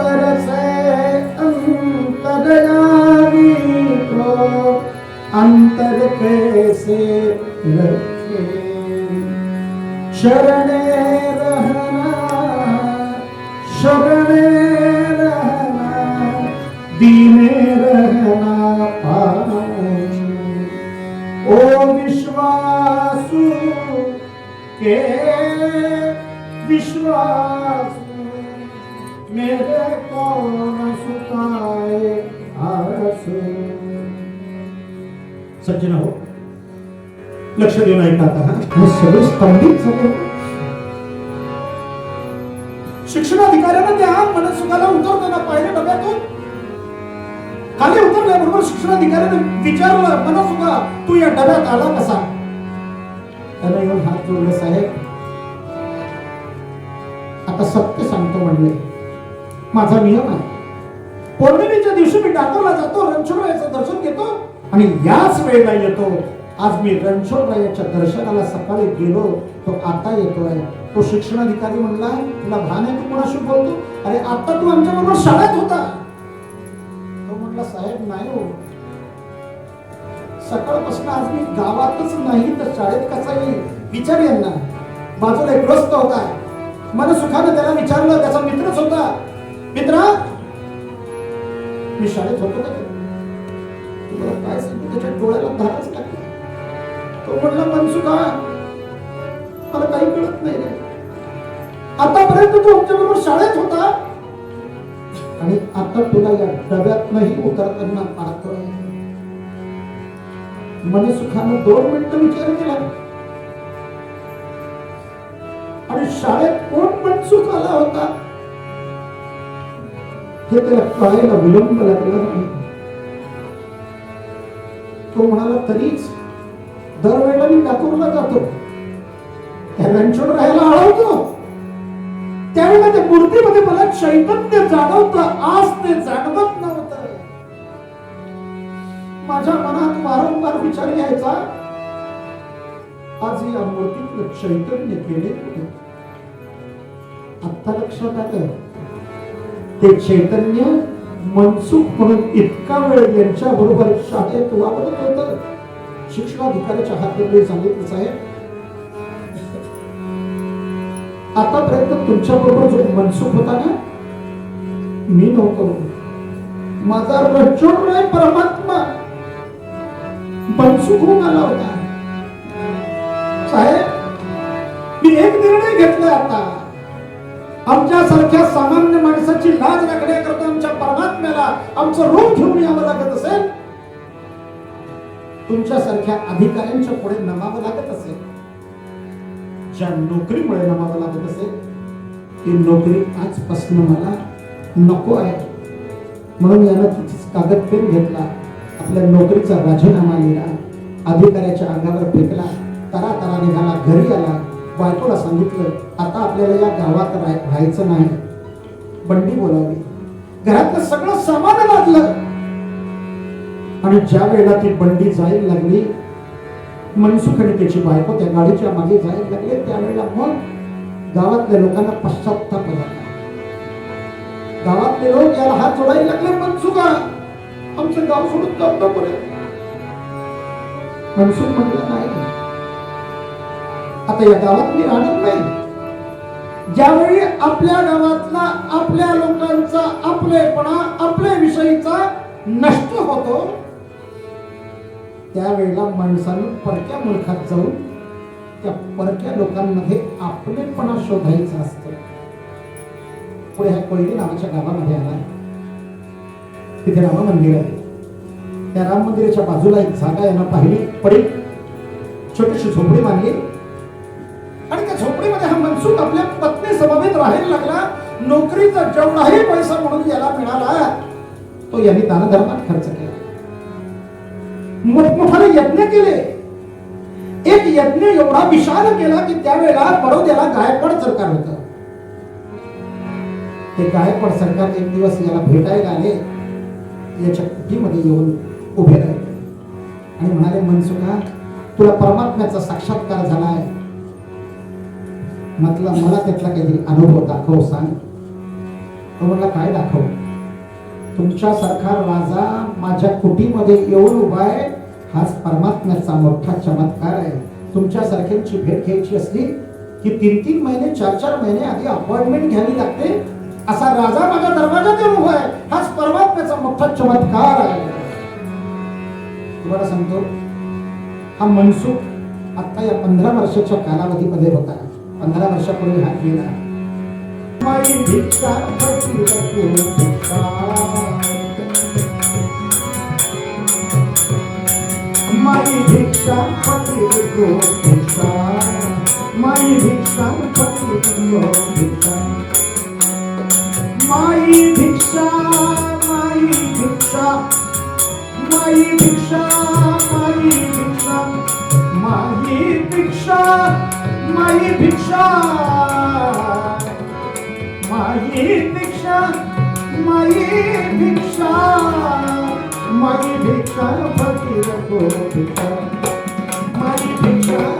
अंतर अंतरयामी को अंतर कैसे रखे शरणे रहना शरणे रहना दीने रहना पाए ओ विश्वासु के विश्वास मेरे कौन सुखाए आसू सज्जन हो लक्ष देऊन ऐका आता हा. हे सगळे स्तंभित झाले. शिक्षणाधिकाऱ्यानं त्या मनसुखाला उतरताना पाहिलं डब्यातून. खाली उतरल्याबरोबर शिक्षणाधिकाऱ्याने विचारलं मनसुखा तू या डब्यात आला कसा? त्याला येऊन हात जोडले साहेब आता सत्य सांगतो म्हणले. माझा नियम आहे. पौर्णिमेच्या दिवशी मी डाकोरला जातो रणछोडरायाचं दर्शन घेतो आणि याच वेळेला येतो. आज मी रणछोडरायाच्या दर्शनाला सकाळी गेलो तो आता येतोय. तो शिक्षणाधिकारी म्हणला तुला भान आहे तू कोणाशी बोलतो? अरे आता तू आमच्या बरोबर शाळेत होता. तो म्हटला साहेब नाही हो. सकाळपासून आज मी गावातच नाही तर शाळेत कसा येईल? विचार यांना. बाजूला एक ग्रस्त होता. मन सुखाने त्याला विचारलं त्याचा मित्रच होता. मित्रा! मी शाळेत होतो का तुम्हाला काय सांगतो त्याच्या डोळ्याला धारच टाकली तो म्हणला मनसुखा मला काही कळत नाही रे. आतापर्यंत तू आमच्या बरोबर शाळेत होता? आणि आता तुला या डब्यात नाही उतरताना पाहतोय मनसुखानं दोन मिनिटं विचार केला. आणि शाळेत कोण मनसुख आला होता? हे त्याला कळायला विलंब लागला नाही. तो म्हणाला तरीच दरवेळेला मी लातूरला जातो. त्या रणछोड राहायला आळवतो त्यावेळेला त्या मूर्तीमध्ये मला चैतन्य जाणवतं. आज ते जाणवत नव्हतं. माझ्या मनात वारंवार विचार यायचा आज या मूर्तीतलं चैतन्य केले कुठे आत्ता लक्षात आलं. ते चैतन्य मनसुख म्हणून इतका वेळ यांच्या बरोबर शाळेत वापरत होत शिक्षणाधिकाऱ्याच्या हातात सांगितलं साहेब. आतापर्यंत तुमच्या बरोबर जो मनसुख होता ना मी नव्हतो. माझा रचोड नाही परमात्मा मनसुख होऊन आला होता. साहेब मी एक निर्णय घेतला आता. आमच्यासारख्या सामान्य माणसाची लाज राखण्याकरता आमच्या परमात्म्याला. आमचं रूप घेऊन यावं लागत असेल तुमच्यासारख्या अधिकाऱ्यांच्या पुढे नमावं लागत असेल. ज्या नोकरीमुळे नमावं लागत असेल ती नोकरी आजपासून मला नको आहे. म्हणून यानं तिथेच कागद पेन घेतला आपल्या नोकरीचा राजीनामा लिहिला अधिकाऱ्याच्या अंगावर फेकला तरा तरा निघाला घरी आला बायकोला सांगितलं आता आपल्याला या गावात राहायचं नाही. बंडी बोलावली घरातलं सगळं सामान लादलं आणि ज्या वेळेला ती बंडी जायला लागली मनसुख आणि त्याची बायको त्या गाडीच्या मागे जायला लागले त्यावेळेला गावातल्या लोकांना पश्चाताप झाला गावातले लोक याला हात जोडायला लागले मनसुखा आमचं गाव सोडून जाऊ नको रे. मनसुख म्हटलं नाही. आता या गावात मी राहणार नाही. ज्यावेळी आपल्या गावातला आपल्या लोकांचा आपलेपणा आपल्या विषयीचा नष्ट होतो त्यावेळेला माणसानं परक्या मुलखात जाऊन त्या परक्या लोकांमध्ये आपलेपणा शोधायचं असतं. पुढे ह्या कोयली नावाच्या गावामध्ये आला तिथे राम मंदिर आहे. त्या राम मंदिराच्या बाजूला एक जागा यांना पाहिली पडी छोटीशी झोपडी मानली त्या हा मनसूख आपल्या पत्नी समवेत राहायला लागला. नोकरीचा जेवढाही पैसा म्हणून याला मिळाला. तो यांनी दानधर्मात खर्च केला. मोठमोठाने यज्ञ केले. एक यज्ञ एवढा विशाल केला की त्यावेळेला बडोद्याला गायकवाड सरकार होत. ते गायकवाड सरकार एक दिवस याला भेटायला आले. याच्या कुटीमध्ये येऊन उभे राहिले. आणि म्हणाले मनसुखा तुला परमात्म्याचा साक्षात्कार झाला आहे म्हटलं मला त्यातला काहीतरी अनुभव दाखव सांग. तो मला काय दाखव? तुमच्यासारखा राजा माझ्या कुटीमध्ये येऊन उभा आहे. हाच परमात्म्याचा मोठा चमत्कार आहे. तुमच्यासारख्यांची भेट घ्यायची असली की तीन तीन महिने चार चार महिने आधी अपॉइंटमेंट घ्यावी लागते. असा राजा माझ्या दरवाजात येऊन उभा आहे. हाच परमात्म्याचा मोठा चमत्कार आहे. तुम्हाला सांगतो हा मनसुख आता या पंधरा वर्षाच्या कालावधीमध्ये होता. पंधरा वर्षापूर्वी हा गेला माई भिक्षा फकीर को भिक्षा माई भिक्षा फकीर को भिक्षा माई भिक्षा फकीर को भिक्षा माई भिक्षा mahi piksha, mahi piksha, mahi piksha, mahi piksha, mahi piksha, mahi piksha, mahi piksha, mahi piksha, mahi piksha, mahi piksha, mahi piksha, mahi piksha, mahi piksha, mahi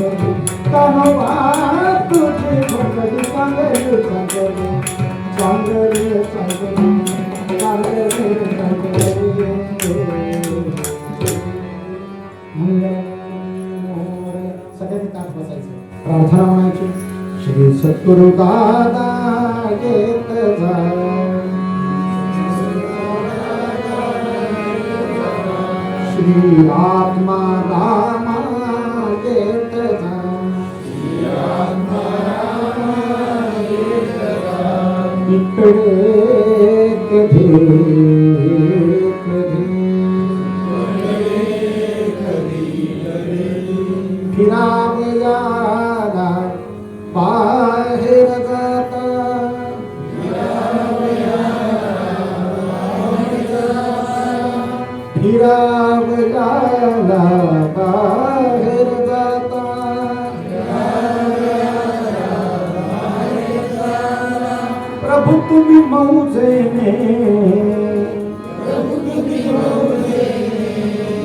Sangli Kanoba तुझी भोकली सांगली श्री सद्गुरु दादा येत श्री आत्मा रामा Bye. प्रभू तुम्ही मौजेने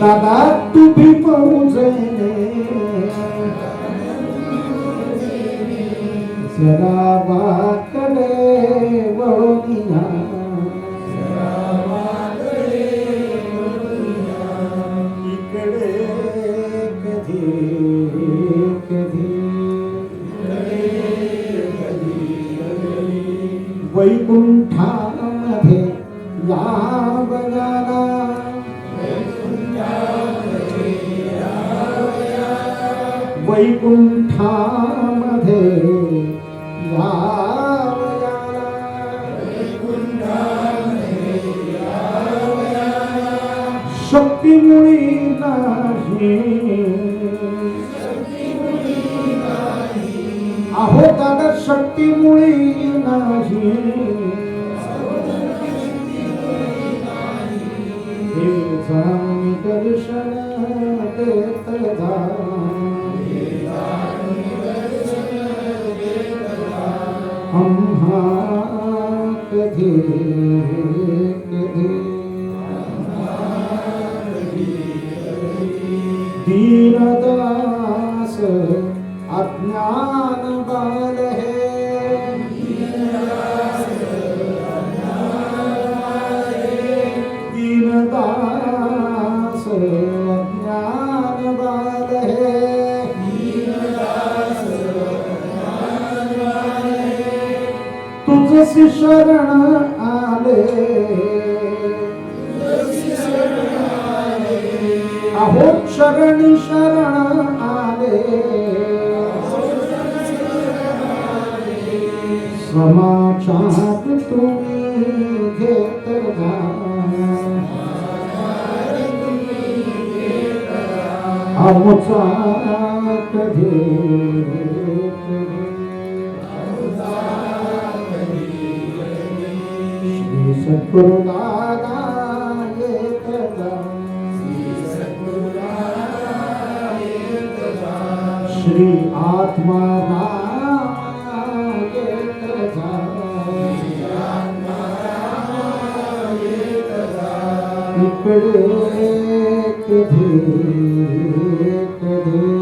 दादा तुम्ही मौजेने जरा वैकुंठामध्ये या शक्तीमुळी नाही. अहो दादा शक्तीमुळे नाही. हे जाण दर्शन देत जा आम्हा कधी कधी तुझसी शरण आले अहो शरणी शरण आले समाचार तुम्ही घेत जा आमचा कधी श्री श्री आत्मा इकडे कधी कधी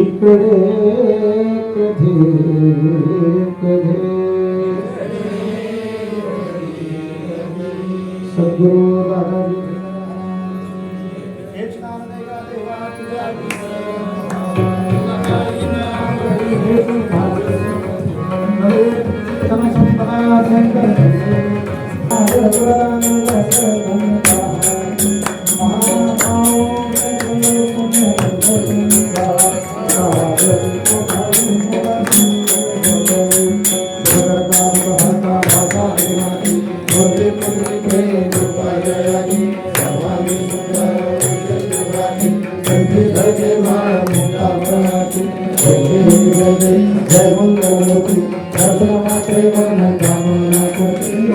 इकडे कधी कधी गणपती रत्न मात्रे वर्णन गणपती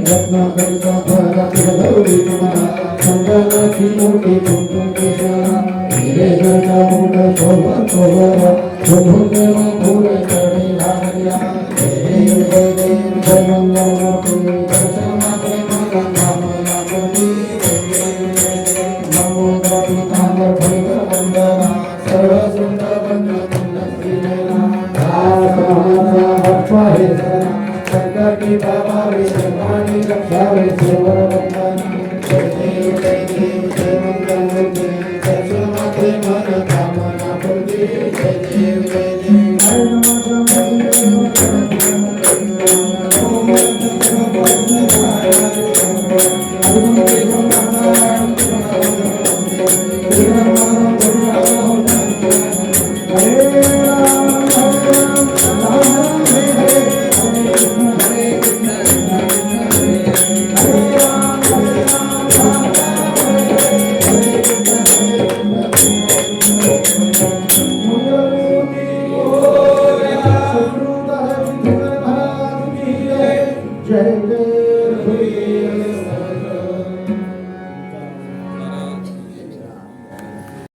रत्न करिता भरातील गौरी तुम्हाला. संतानाची मोठी कुंकुम केशरा. हिरे गणा मोठा शोभा शोभा शोभून सर्वानी धामावे सर्वानी लक्षावे सर्व वंदनानी जय जय देव जय मंगलमूर्ती सर्व माते मन कामना पूर्ती जय देव जय देव ओम नमः